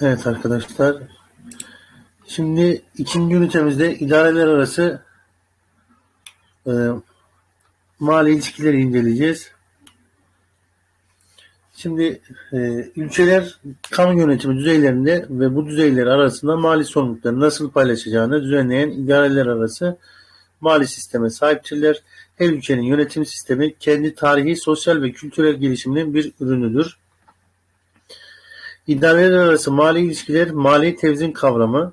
Evet arkadaşlar. Şimdi ikinci ünitemizde idareler arası e, mali ilişkileri inceleyeceğiz. Şimdi e, ülkeler kamu yönetimi düzeylerinde ve bu düzeyler arasında mali sorumlulukları nasıl paylaşacağını düzenleyen idareler arası mali sisteme sahiptirler. Her ülkenin yönetim sistemi kendi tarihi, sosyal ve kültürel gelişiminin bir ürünüdür. İdareler arası mali ilişkiler, mali tevzin kavramı.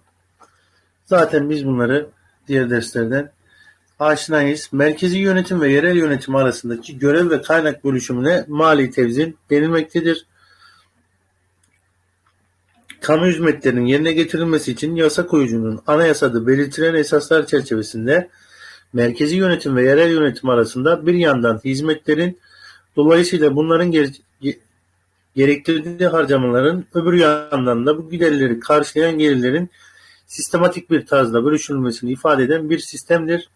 Zaten biz bunları diğer derslerden aşinayız. Merkezi yönetim ve yerel yönetim arasındaki görev ve kaynak bölüşümüne mali tevzin denilmektedir. Kamu hizmetlerinin yerine getirilmesi için yasa koyucunun anayasada belirtilen esaslar çerçevesinde merkezi yönetim ve yerel yönetim arasında bir yandan hizmetlerin dolayısıyla bunların gerektirdiği harcamaların öbür yandan da bu giderleri karşılayan gelirlerin sistematik bir tarzda bölüşülmesini ifade eden bir sistemdir.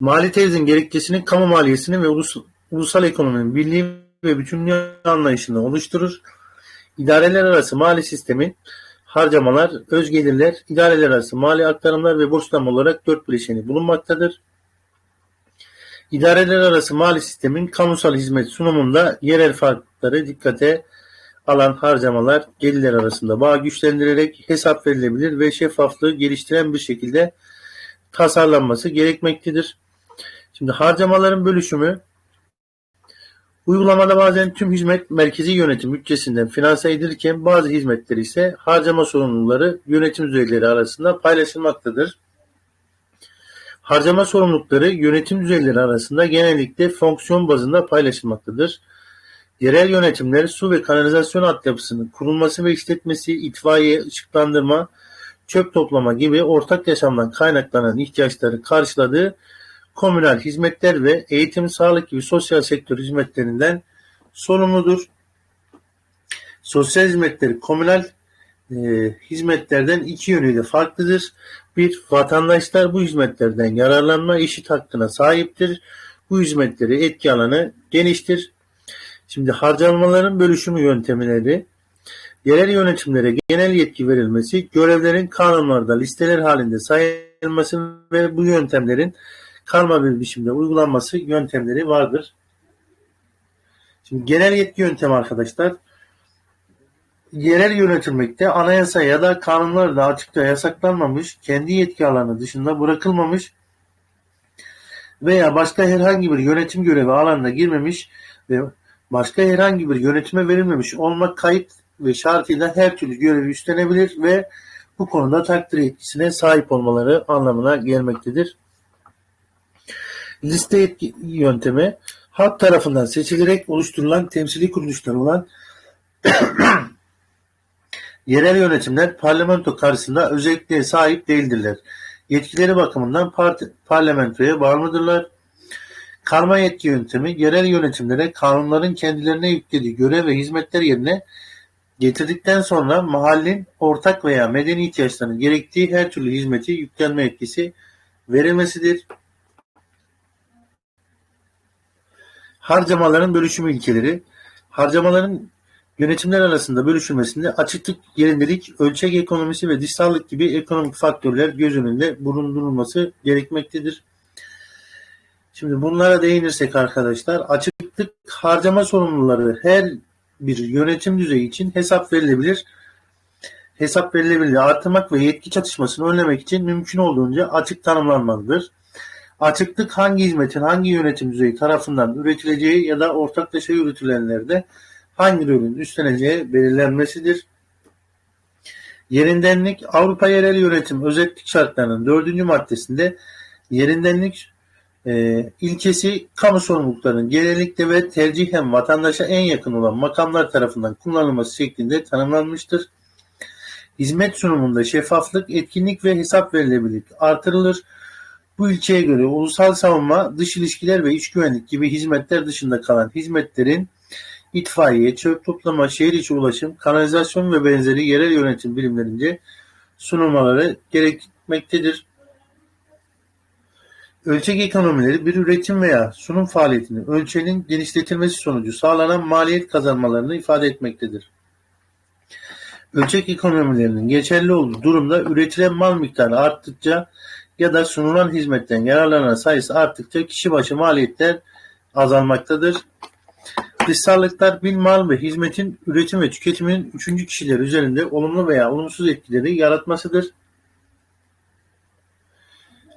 Mali tevzin gerekçesini kamu maliyesini ve ulus, ulusal ekonominin birliği ve bütünlüğü anlayışını oluşturur. İdareler arası mali sistemin harcamalar, öz gelirler, idareler arası mali aktarımlar ve borçlanma olarak dört bileşeni bulunmaktadır. İdareler arası mali sistemin kamusal hizmet sunumunda yerel farklılıkları dikkate alan harcamalar gelirler arasında bağ güçlendirerek hesap verilebilir ve şeffaflığı geliştiren bir şekilde tasarlanması gerekmektedir. Şimdi harcamaların bölüşümü uygulamada bazen tüm hizmet merkezi yönetim bütçesinden finanse edilirken bazı hizmetler ise harcama sorumluları yönetim düzeyleri arasında paylaşılmaktadır. Harcama sorumlulukları yönetim düzeyleri arasında genellikle fonksiyon bazında paylaşılmaktadır. Yerel yönetimler su ve kanalizasyon altyapısının kurulması ve işletmesi, itfaiye, ışıklandırma, çöp toplama gibi ortak yaşamdan kaynaklanan ihtiyaçları karşıladığı komünal hizmetler ve eğitim, sağlık gibi sosyal sektör hizmetlerinden sorumludur. Sosyal hizmetleri komünal e, hizmetlerden iki yönüyle farklıdır. Bir, vatandaşlar bu hizmetlerden yararlanma eşit hakkına sahiptir. Bu hizmetleri etki alanı geniştir. Şimdi harcamaların bölüşümü yöntemleri, yerel yönetimlere genel yetki verilmesi, görevlerin kanunlarda listeler halinde sayılması ve bu yöntemlerin karma bir biçimde uygulanması yöntemleri vardır. Şimdi genel yetki yöntemi arkadaşlar, yerel yönetilmekte anayasa ya da kanunlarda açıkça yasaklanmamış, kendi yetki alanı dışında bırakılmamış veya başka herhangi bir yönetim görevi alanına girmemiş ve başka herhangi bir yönetime verilmemiş olmak kayıt ve şartıyla her türlü görevi üstlenebilir ve bu konuda takdir yetkisine sahip olmaları anlamına gelmektedir. Liste yetki yöntemi halk tarafından seçilerek oluşturulan temsili kuruluşlar olan yerel yönetimler parlamento karşısında özelliğe sahip değildirler. Yetkileri bakımından parti, parlamentoya bağımlıdırlar. Karma yetki yöntemi yerel yönetimlere kanunların kendilerine yüklediği görev ve hizmetler yerine getirdikten sonra mahallin ortak veya medeni ihtiyaçlarının gerektiği her türlü hizmeti yüklenme yetkisi verilmesidir. Harcamaların bölüşümü ilkeleri Harcamaların yönetimler arasında bölüşülmesinde açıklık, yerindelik, ölçek ekonomisi ve dışsallık gibi ekonomik faktörler göz önünde bulundurulması gerekmektedir. Şimdi bunlara değinirsek arkadaşlar açıklık harcama sorumluları her bir yönetim düzeyi için hesap verilebilir. Hesap verilebilir artırmak ve yetki çatışmasını önlemek için mümkün olduğunca açık tanımlanmalıdır. Açıklık hangi hizmetin hangi yönetim düzeyi tarafından üretileceği ya da ortaklaşa yürütülenlerde hangi rolün üstleneceği belirlenmesidir. Yerindenlik Avrupa Yerel Yönetim Özellik Şartlarının dördüncü maddesinde yerindenlik e, ilkesi kamu sorumluluklarının genellikle ve tercihen vatandaşa en yakın olan makamlar tarafından kullanılması şeklinde tanımlanmıştır. Hizmet sunumunda şeffaflık, etkinlik ve hesap verilebilirlik artırılır. Bu ilkeye göre ulusal savunma, dış ilişkiler ve iç güvenlik gibi hizmetler dışında kalan hizmetlerin itfaiye, çöp toplama, şehir içi ulaşım, kanalizasyon ve benzeri yerel yönetim birimlerince sunulmaları gerekmektedir. Ölçek ekonomileri bir üretim veya sunum faaliyetini ölçenin genişletilmesi sonucu sağlanan maliyet kazanmalarını ifade etmektedir. Ölçek ekonomilerinin geçerli olduğu durumda üretilen mal miktarı arttıkça ya da sunulan hizmetten yararlanan sayısı arttıkça kişi başı maliyetler azalmaktadır. Dışsallıklar bir mal ve hizmetin üretim ve tüketiminin üçüncü kişiler üzerinde olumlu veya olumsuz etkileri yaratmasıdır.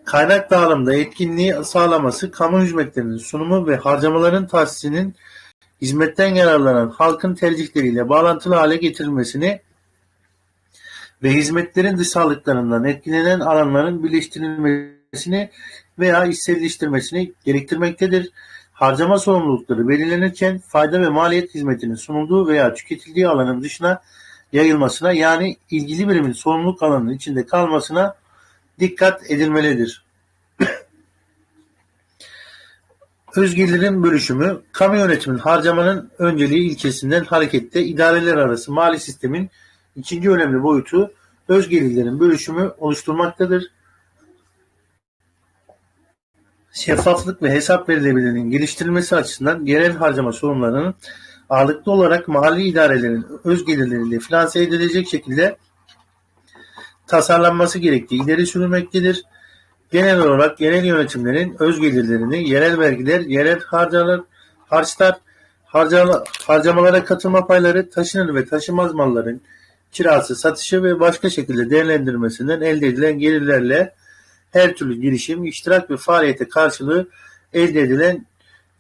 Kaynak dağılımında etkinliği sağlaması, kamu hizmetlerinin sunumu ve harcamaların tahsisinin hizmetten yararlanan halkın tercihleriyle bağlantılı hale getirilmesini ve hizmetlerin dışsallıklarından etkilenen alanların birleştirilmesini veya içselleştirmesini gerektirmektedir. Harcama sorumlulukları belirlenirken fayda ve maliyet hizmetinin sunulduğu veya tüketildiği alanın dışına yayılmasına yani ilgili birimin sorumluluk alanının içinde kalmasına dikkat edilmelidir. Özgelirin bölüşümü, kamu yönetimin harcamanın önceliği ilkesinden hareketle idareler arası mali sistemin ikinci önemli boyutu özgelirlerin bölüşümü oluşturmaktadır. Şeffaflık ve hesap verilebilirliğinin geliştirilmesi açısından genel harcama sorunlarının ağırlıklı olarak mahalli idarelerin öz gelirleriyle finanse edilecek şekilde tasarlanması gerektiği ileri sürülmektedir. Genel olarak genel yönetimlerin öz gelirlerini yerel vergiler, yerel harcalar, harçlar, harcama, harcamalara katılma payları, taşınır ve taşımaz malların kirası, satışı ve başka şekilde değerlendirmesinden elde edilen gelirlerle her türlü girişim, iştirak ve faaliyete karşılığı elde edilen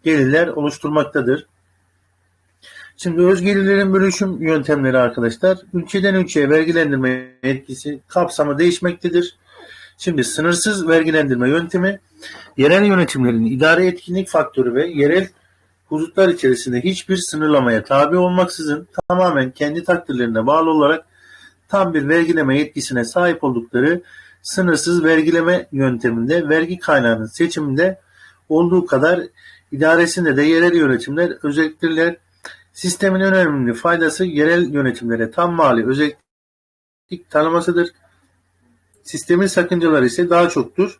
gelirler oluşturmaktadır. Şimdi öz gelirlerin bölüşüm yöntemleri arkadaşlar ülkeden ülkeye vergilendirme etkisi kapsamı değişmektedir. Şimdi sınırsız vergilendirme yöntemi yerel yönetimlerin idare etkinlik faktörü ve yerel hudutlar içerisinde hiçbir sınırlamaya tabi olmaksızın tamamen kendi takdirlerine bağlı olarak tam bir vergileme yetkisine sahip oldukları sınırsız vergileme yönteminde vergi kaynağının seçiminde olduğu kadar idaresinde de yerel yönetimler özellikler sistemin önemli faydası yerel yönetimlere tam mali özellik tanımasıdır. Sistemin sakıncaları ise daha çoktur.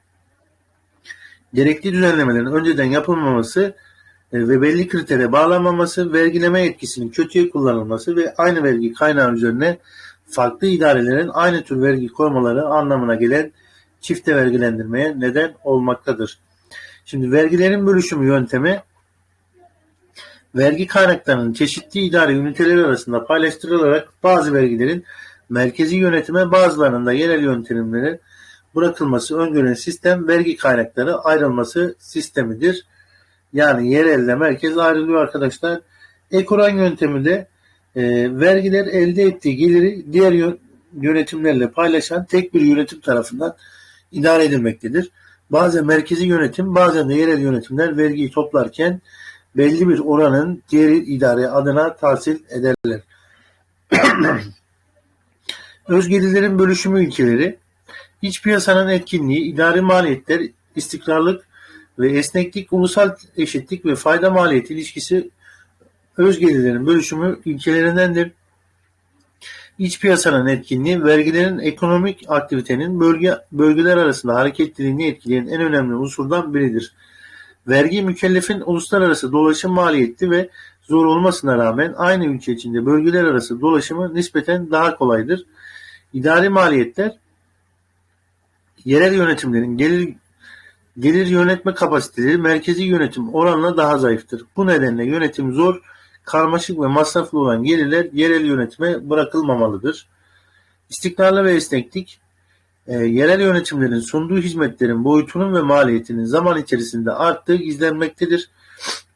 Gerekli düzenlemelerin önceden yapılmaması e, ve belli kritere bağlanmaması, vergileme etkisinin kötüye kullanılması ve aynı vergi kaynağı üzerine farklı idarelerin aynı tür vergi koymaları anlamına gelen çifte vergilendirmeye neden olmaktadır. Şimdi vergilerin bölüşümü yöntemi vergi kaynaklarının çeşitli idare üniteleri arasında paylaştırılarak bazı vergilerin merkezi yönetime bazılarında yerel yönetimlere bırakılması öngörülen sistem vergi kaynakları ayrılması sistemidir. Yani yerelle merkez ayrılıyor arkadaşlar. Ekoran yöntemi de e, vergiler elde ettiği geliri diğer yönetimlerle paylaşan tek bir yönetim tarafından idare edilmektedir. Bazen merkezi yönetim bazen de yerel yönetimler vergiyi toplarken belli bir oranın diğer idare adına tahsil ederler. Öz gelirlerin bölüşümü ilkeleri, iç piyasanın etkinliği, idari maliyetler, istikrarlık ve esneklik, ulusal eşitlik ve fayda maliyeti ilişkisi öz gelirlerin bölüşümü ilkelerindendir. İç piyasanın etkinliği, vergilerin ekonomik aktivitenin bölge, bölgeler arasında hareketliliğini etkileyen en önemli unsurdan biridir. Vergi mükellefin uluslararası dolaşım maliyetli ve zor olmasına rağmen aynı ülke içinde bölgeler arası dolaşımı nispeten daha kolaydır. İdari maliyetler yerel yönetimlerin gelir gelir yönetme kapasiteleri merkezi yönetim oranla daha zayıftır. Bu nedenle yönetim zor, karmaşık ve masraflı olan gelirler yerel yönetime bırakılmamalıdır. İstikrarlı ve esneklik e, yerel yönetimlerin sunduğu hizmetlerin boyutunun ve maliyetinin zaman içerisinde arttığı izlenmektedir.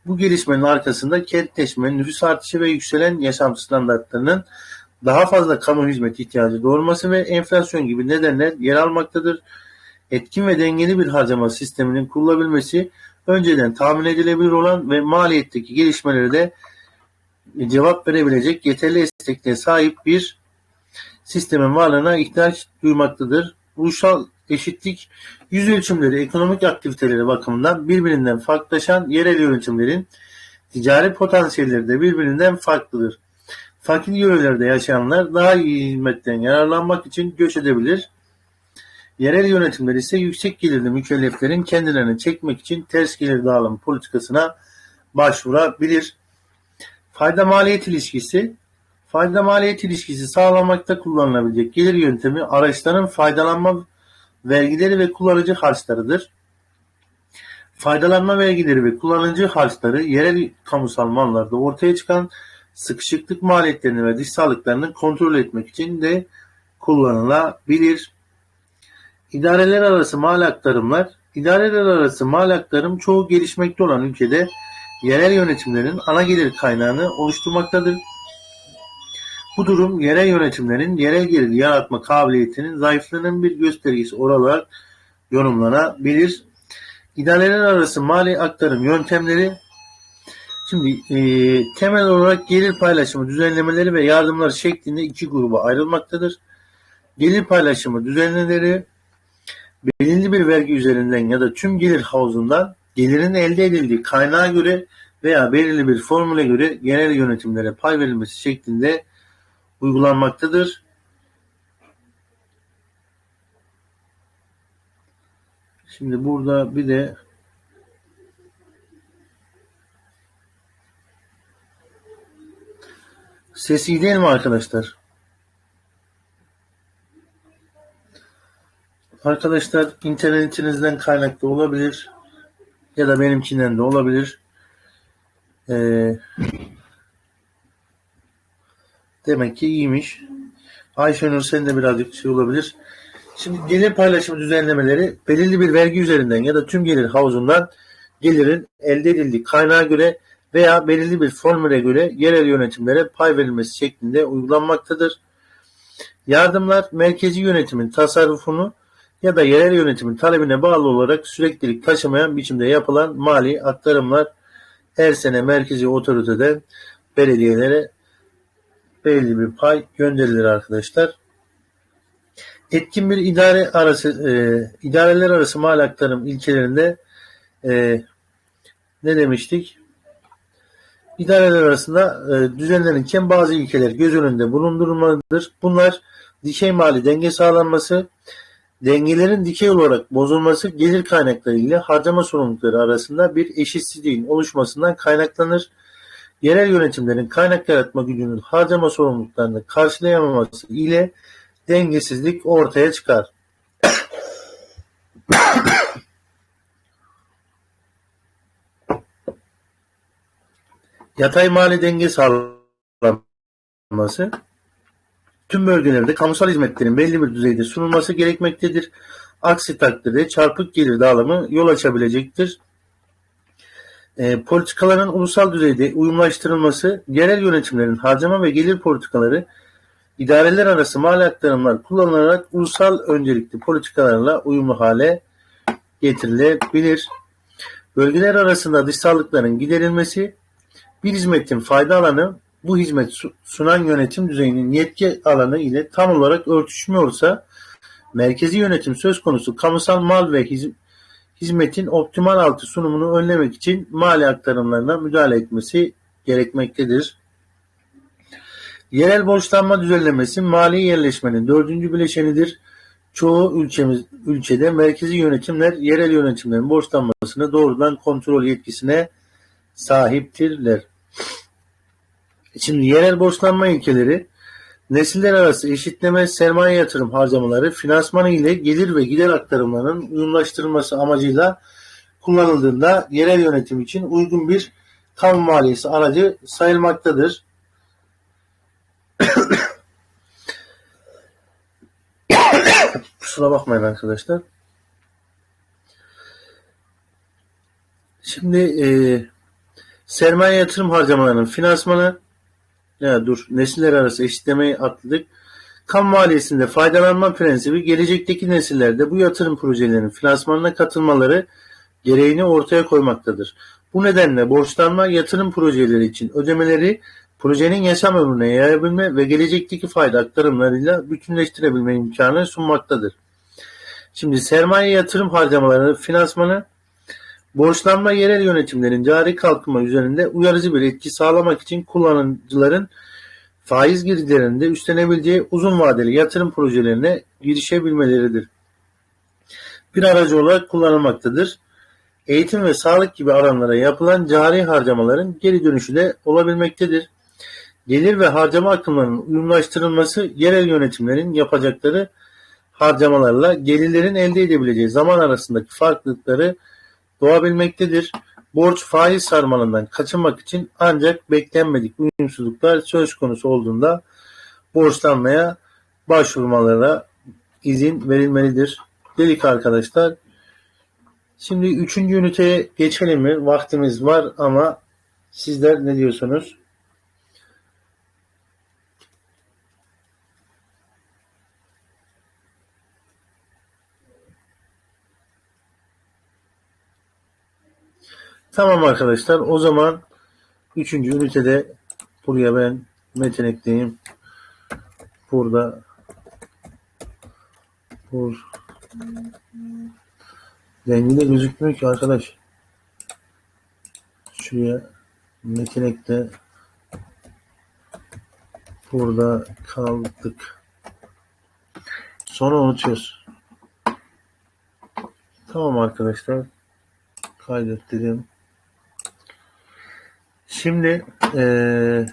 Bu gelişmenin arkasında kentleşme, nüfus artışı ve yükselen yaşam standartlarının daha fazla kamu hizmet ihtiyacı doğurması ve enflasyon gibi nedenler yer almaktadır. Etkin ve dengeli bir harcama sisteminin kurulabilmesi önceden tahmin edilebilir olan ve maliyetteki gelişmelere de cevap verebilecek yeterli esnekliğe sahip bir sistemin varlığına ihtiyaç duymaktadır. Ulusal eşitlik yüz ölçümleri ekonomik aktiviteleri bakımından birbirinden farklılaşan yerel yönetimlerin ticari potansiyelleri de birbirinden farklıdır. Fakir yörelerde yaşayanlar daha iyi hizmetten yararlanmak için göç edebilir. Yerel yönetimler ise yüksek gelirli mükelleflerin kendilerini çekmek için ters gelir dağılım politikasına başvurabilir. Fayda maliyet ilişkisi Fayda maliyet ilişkisi sağlamakta kullanılabilecek gelir yöntemi araçların faydalanma vergileri ve kullanıcı harçlarıdır. Faydalanma vergileri ve kullanıcı harçları yerel kamusal mallarda ortaya çıkan sıkışıklık maliyetlerini ve dışsallıklarını kontrol etmek için de kullanılabilir. İdareler arası mal aktarımlar İdareler arası mal aktarım çoğu gelişmekte olan ülkede yerel yönetimlerin ana gelir kaynağını oluşturmaktadır. Bu durum yerel yönetimlerin yerel gelir yaratma kabiliyetinin zayıflığının bir göstergesi olarak yorumlanabilir. İdareler arası mali aktarım yöntemleri Şimdi e, temel olarak gelir paylaşımı düzenlemeleri ve yardımları şeklinde iki gruba ayrılmaktadır. Gelir paylaşımı düzenlemeleri belirli bir vergi üzerinden ya da tüm gelir havuzundan gelirin elde edildiği kaynağa göre veya belirli bir formüle göre genel yönetimlere pay verilmesi şeklinde uygulanmaktadır. Şimdi burada bir de Ses iyi değil mi arkadaşlar? Arkadaşlar internetinizden kaynaklı olabilir ya da benimkinden de olabilir. Ee, demek ki iyiymiş. Ayşenur sen de birazcık şey olabilir. Şimdi gelir paylaşımı düzenlemeleri belirli bir vergi üzerinden ya da tüm gelir havuzundan gelirin elde edildiği kaynağa göre veya belirli bir formüle göre yerel yönetimlere pay verilmesi şeklinde uygulanmaktadır. Yardımlar merkezi yönetimin tasarrufunu ya da yerel yönetimin talebine bağlı olarak süreklilik taşımayan biçimde yapılan mali aktarımlar her sene merkezi otoriteden belediyelere belirli bir pay gönderilir arkadaşlar. Etkin bir idare arası e, idareler arası mal aktarım ilkelerinde e, ne demiştik? İdareler arasında e, düzenlenirken bazı ilkeler göz önünde bulundurulmalıdır. Bunlar dikey mali denge sağlanması, dengelerin dikey olarak bozulması gelir kaynakları ile harcama sorumlulukları arasında bir eşitsizliğin oluşmasından kaynaklanır. Yerel yönetimlerin kaynak yaratma gücünün harcama sorumluluklarını karşılayamaması ile dengesizlik ortaya çıkar. Yatay mali denge sağlanması tüm bölgelerde kamusal hizmetlerin belli bir düzeyde sunulması gerekmektedir. Aksi takdirde çarpık gelir dağılımı yol açabilecektir. E, politikaların ulusal düzeyde uyumlaştırılması, yerel yönetimlerin harcama ve gelir politikaları idareler arası mali aktarımlar kullanılarak ulusal öncelikli politikalarla uyumlu hale getirilebilir. Bölgeler arasında dışsallıkların giderilmesi, bir hizmetin fayda alanı bu hizmet sunan yönetim düzeyinin yetki alanı ile tam olarak örtüşmüyorsa merkezi yönetim söz konusu kamusal mal ve hizmetin optimal altı sunumunu önlemek için mali aktarımlarına müdahale etmesi gerekmektedir. Yerel borçlanma düzenlemesi mali yerleşmenin dördüncü bileşenidir. Çoğu ülkemiz, ülkede merkezi yönetimler yerel yönetimlerin borçlanmasını doğrudan kontrol yetkisine sahiptirler. Şimdi yerel borçlanma ilkeleri nesiller arası eşitleme sermaye yatırım harcamaları finansmanı ile gelir ve gider aktarımlarının uyumlaştırılması amacıyla kullanıldığında yerel yönetim için uygun bir kamu maliyesi aracı sayılmaktadır. Kusura bakmayın arkadaşlar. Şimdi e, sermaye yatırım harcamalarının finansmanı ya dur nesiller arası eşitlemeyi atladık. Kamu maliyesinde faydalanma prensibi gelecekteki nesillerde bu yatırım projelerinin finansmanına katılmaları gereğini ortaya koymaktadır. Bu nedenle borçlanma yatırım projeleri için ödemeleri projenin yaşam ömrüne yayabilme ve gelecekteki fayda aktarımlarıyla bütünleştirebilme imkanı sunmaktadır. Şimdi sermaye yatırım harcamaları finansmanı borçlanma yerel yönetimlerin cari kalkınma üzerinde uyarıcı bir etki sağlamak için kullanıcıların faiz girdilerinde üstlenebileceği uzun vadeli yatırım projelerine girişebilmeleridir. Bir aracı olarak kullanılmaktadır. Eğitim ve sağlık gibi alanlara yapılan cari harcamaların geri dönüşü de olabilmektedir. Gelir ve harcama akımlarının uyumlaştırılması yerel yönetimlerin yapacakları harcamalarla gelirlerin elde edebileceği zaman arasındaki farklılıkları doğabilmektedir. Borç faiz sarmalından kaçınmak için ancak beklenmedik uyumsuzluklar söz konusu olduğunda borçlanmaya başvurmalara izin verilmelidir. Dedik arkadaşlar. Şimdi üçüncü üniteye geçelim mi? Vaktimiz var ama sizler ne diyorsunuz? Tamam arkadaşlar. O zaman üçüncü ünitede buraya ben metin ekleyeyim. Burada bur rengi de gözükmüyor ki arkadaş. Şuraya metin ekle. Burada kaldık. Sonra unutuyoruz. Tamam arkadaşlar. Kaydet dedim. Şimdi eee